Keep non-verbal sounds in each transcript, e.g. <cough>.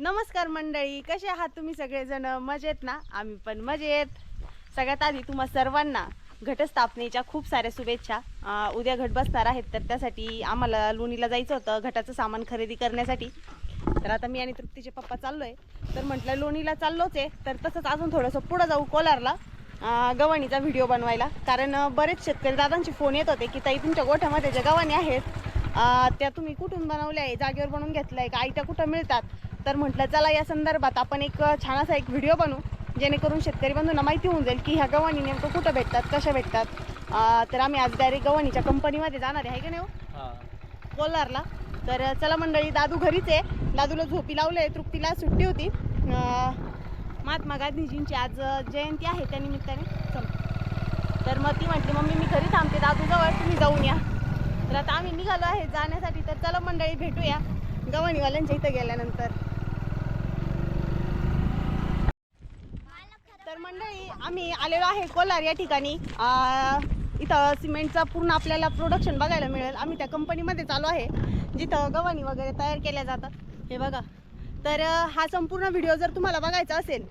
नमस्कार मंडळी कसे आहात तुम्ही सगळेजण? मजेत ना? आम्ही पण मजेत. सगळ्यात आधी तुम्हा सर्वांना घटस्थापनेच्या खूप साऱ्या शुभेच्छा. अं, उद्या घट बसणार आहेत तर त्यासाठी आम्हाला लोणीला जायचं होतं घटाचं सामान खरेदी करण्यासाठी. तर आता मी आणि तृप्तीचे पप्पा चाललोय. तर म्हटलं लोणीला चाललोच आहे तर तसंच अजून थोडंसं पुढं जाऊ कोलारला अं, गव्हाणीचा व्हिडिओ बनवायला. कारण अं, बरेच शेतकरी दादांचे फोन येत होते की ताई तुमच्या गोठ्यामध्ये ज्या गव्हाणी आहेत अं, त्या तुम्ही कुठून बनवल्या आहे? जागेवर बनवून घेतल्या आहे का? आयत्या कुठं मिळतात? तर म्हटलं चला या संदर्भात आपण एक छान असा एक व्हिडिओ बनवू जेणेकरून शेतकरी बंधूंना माहिती होऊन जाईल की ह्या गव्हाणी नेमकं कुठं भेटतात कशा भेटतात. तर आम्ही आज डायरेक्ट गव्हाणीच्या कंपनीमध्ये जाणार आहे का नाही हो? कोलारला तर चला मंडळी दादू घरीच आहे. दादूला झोपी लावले तृप्तीला सुट्टी होती. महात्मा गांधीजींची आज जयंती आहे त्या निमित्ताने. चल. तर मग ती म्हटली मम्मी मी घरी थांबते दादू जवळ तुम्ही जाऊन या. तर आता आम्ही निघालो आहे जाण्यासाठी. तर चला मंडळी भेटूया. गव्हाणीवाल्यांच्या इथं गेल्यानंतर तर मंडळी आम्ही आलेलो आहे कोलार या ठिकाणी. इथं सिमेंटचं पूर्ण आपल्याला प्रोडक्शन बघायला मिळेल. आम्ही त्या कंपनीमध्ये चालू आहे. जिथं गव्हाणी वगैरे तयार केल्या जातात. हे बघा. तर हा संपूर्ण व्हिडिओ जर तुम्हाला बघायचा असेल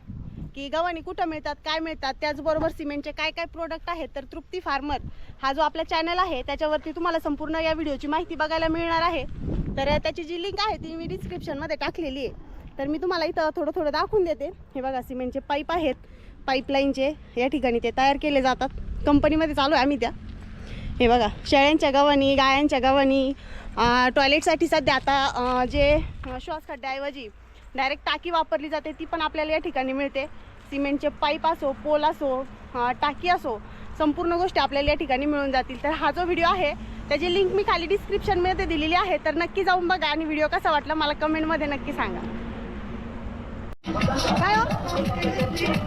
की गव्हाणी कुठं मिळतात काय मिळतात त्याचबरोबर सिमेंटचे काय काय प्रोडक्ट आहेत तर तृप्ती फार्मर हा जो आपला चॅनल आहे त्याच्यावरती तुम्हाला संपूर्ण या व्हिडिओची माहिती बघायला मिळणार आहे. तर त्याची जी लिंक आहे ती मी डिस्क्रिप्शनमध्ये टाकलेली आहे. तर मी तुम्हाला इथं थोडं थोडं दाखवून देते. हे बघा सिमेंटचे पाईप आहेत. पाईपलाईनचे या ठिकाणी ते तयार केले जातात. कंपनीमध्ये चालू आहे आम्ही त्या. हे बघा शेळ्यांच्या गव्हाणी गायांच्या गव्हाणी टॉयलेटसाठी सध्या आता जे श्वास खड्ड्याऐवजी डायरेक्ट टाकी वापरली जाते ती पण आपल्याला या ठिकाणी मिळते. सिमेंटचे पाईप असो पोल असो टाकी असो संपूर्ण गोष्टी आपल्याला या ठिकाणी मिळून जातील. तर हा जो व्हिडिओ आहे त्याची लिंक मी खाली डिस्क्रिप्शनमध्ये दिलेली आहे. तर नक्की जाऊन बघा आणि व्हिडिओ कसा वाटला मला कमेंटमध्ये नक्की सांगा. काय हो?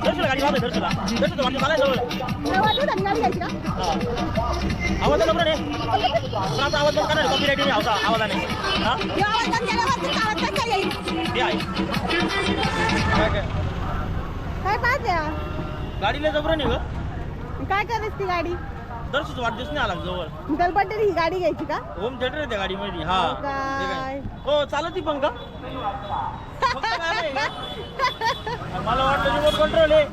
दर्शला गाडी मागे दर्शला दर्शला गाडी मला जवळ. तुला वाटलं होतं गाडी घ्यायची का आवाज आला बरं रे. पण आता आवाज बंद करा कॉपीराईट नाही आवता आवाजाने. हा? आवाज कसा येईल. आहे. काय काय काय पाहते गाडीला जबरं नाही ग. काय करायची ती गाडी? दर्शच वाढदिवस नाही आला जवळ. गलबड्डे ही गाडी घ्यायची का? होम थिएटर आहे त्या गाडीमध्ये. हा. हो ते काय? काय. हो चालत ती पण का? मला वाटलं रिमोट कंट्रोल आहे.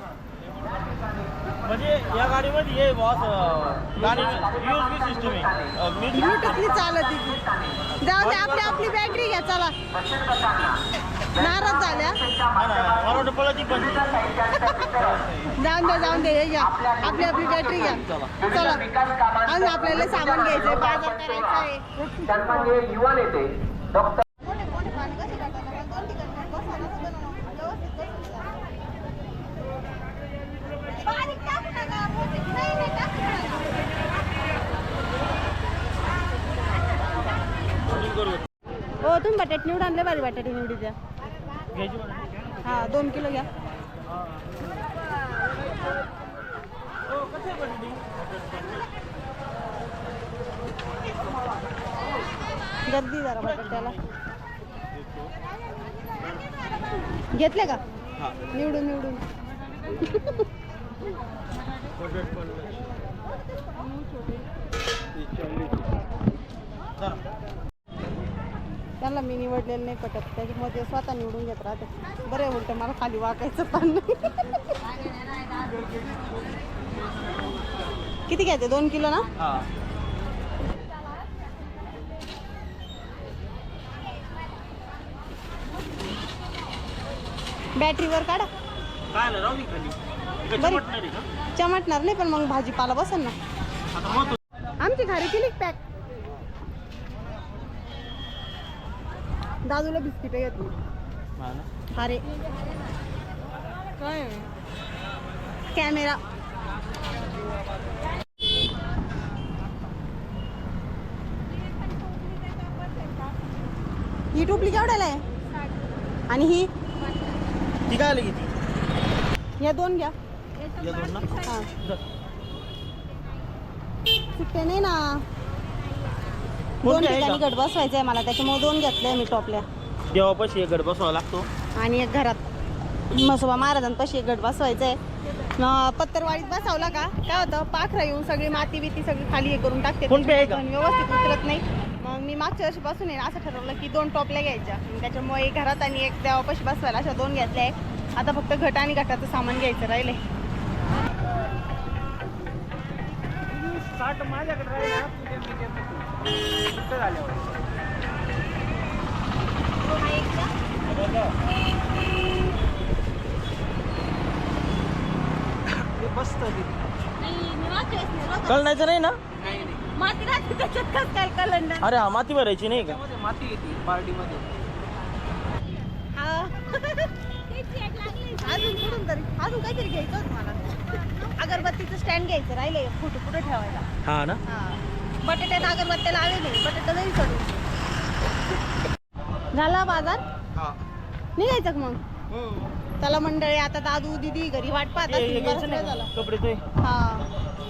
म्हणजे या गाडीमध्ये हे बॉस गाडी यूज बी सिस्टम आहे. ब्लूटूथनी चालत ती. जाऊ दे आपली आपली बॅटरी घ्या चला. नाराज झाल्या. मला वाटतं पळती पण. जाऊन दे जाऊन दे हे घ्या. आपली आपली बॅटरी घ्या. चला. अजून आपल्याला सामान घ्यायचंय बाजार करायचा आहे युवा नेते. डॉक्टर हो तुम्ही बटाटे निवड आणले भारी बटाटे निवडी द्या हा दोन किलो घ्या. गर्दी जरा बटाट्याला. घेतले का? निवडून निवडून. त्याला त्यांना मी निवडलेलं नाही पटत. त्याच्यामध्ये स्वतः निवडून घेत राहते. बरं उलट मला खाली वाकायचं पण. किती घ्यायचे? दोन किलो ना? बॅटरीवर काढा. काय आलं? राहू दे खाली. इकडे बरी. चमटणार आहे का? चमटणार नाही पण मग भाजीपाला बसेल ना. आता मग आमची घरी केली पॅक? दादूला बिस्किट घेतली. हा ना. अरे कॅमेरा. ही टोपली केवढ्याला आहे? आणि ही ती काय आली किती या दोन घ्या. या दोन ना? हा. सुट्टे नाही ना. दोन आहे ठिकाणी का? गट बसवायचंय मला त्याच्यामुळे दोन घेतलंय मी टोपल्या. देवापाशी एक गड बसवावा लागतो. आणि एक घरात. मसोबा महाराजांपाशी एक गट बसवायचा आहे न पत्तरवाडीत बसवला का? काय होतं? पाखरं येऊन सगळी माती बिती सगळी खाली हे करून टाकते. आहे का? व्यवस्थित उतरत नाही. मग मी मागच्या वर्षीपासून आहे ना असं ठरवलं की दोन टॉपल्या घ्यायच्या. त्याच्यामुळे एक घरात आणि एक देवापाशी बसवायला अशा दोन घेतल्या आहे आता फक्त घट आणि घटाचं सामान घ्यायचं राहिले साठ माझ्याकडे कळण्याचं नाही ना? माती राहते <laughs> त्याच्यात कसं काय कलंडर? अरे हा माती भरायची नाही का? माती येते पार्टीमध्ये. हा. <laughs> अजून कुठून तरी अजून काहीतरी घ्यायचं होतं मला. अगरबत्तीचं स्टँड घ्यायचं राहिले फोटो पुढे ठेवायला? हा ना? हा. बटाट्यात अगरबत्त्या लावले बटाटा जरी सोडून. झाला बाजार? हा. निघायचं का मग? चला मंडळी आता दादू दिदी घरी वाट पाहत हे- हे असतील. बराच घ्यायचं वेळ नाही झाला? का? कपडे ते. हा.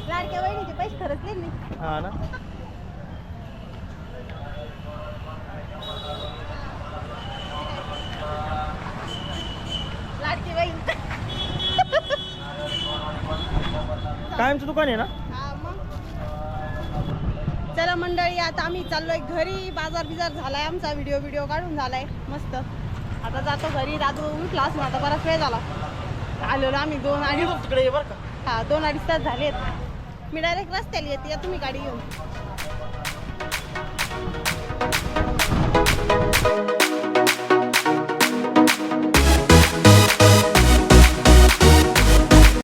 लाडक्या बहिणीचे पैसे खरचले नाही. हा ना. लाडकी बहीण. कायमचं दुकान आहे ना? हा मग. चला मंडळी आता आम्ही चाललोय घरी. बाजार बिजार झालाय आमचा. व्हिडिओ व्हिडिओ काढून झालाय. मस्त. आता जातो घरी. दादू उठला असं आता बराच वेळ झाला. आलेलो आम्ही दोन अडीच तिकडे ये बरं का. हा दोन अडीच तास झालेत. मी डायरेक्ट रस्त्याला येते. या तुम्ही गाडी घेऊन.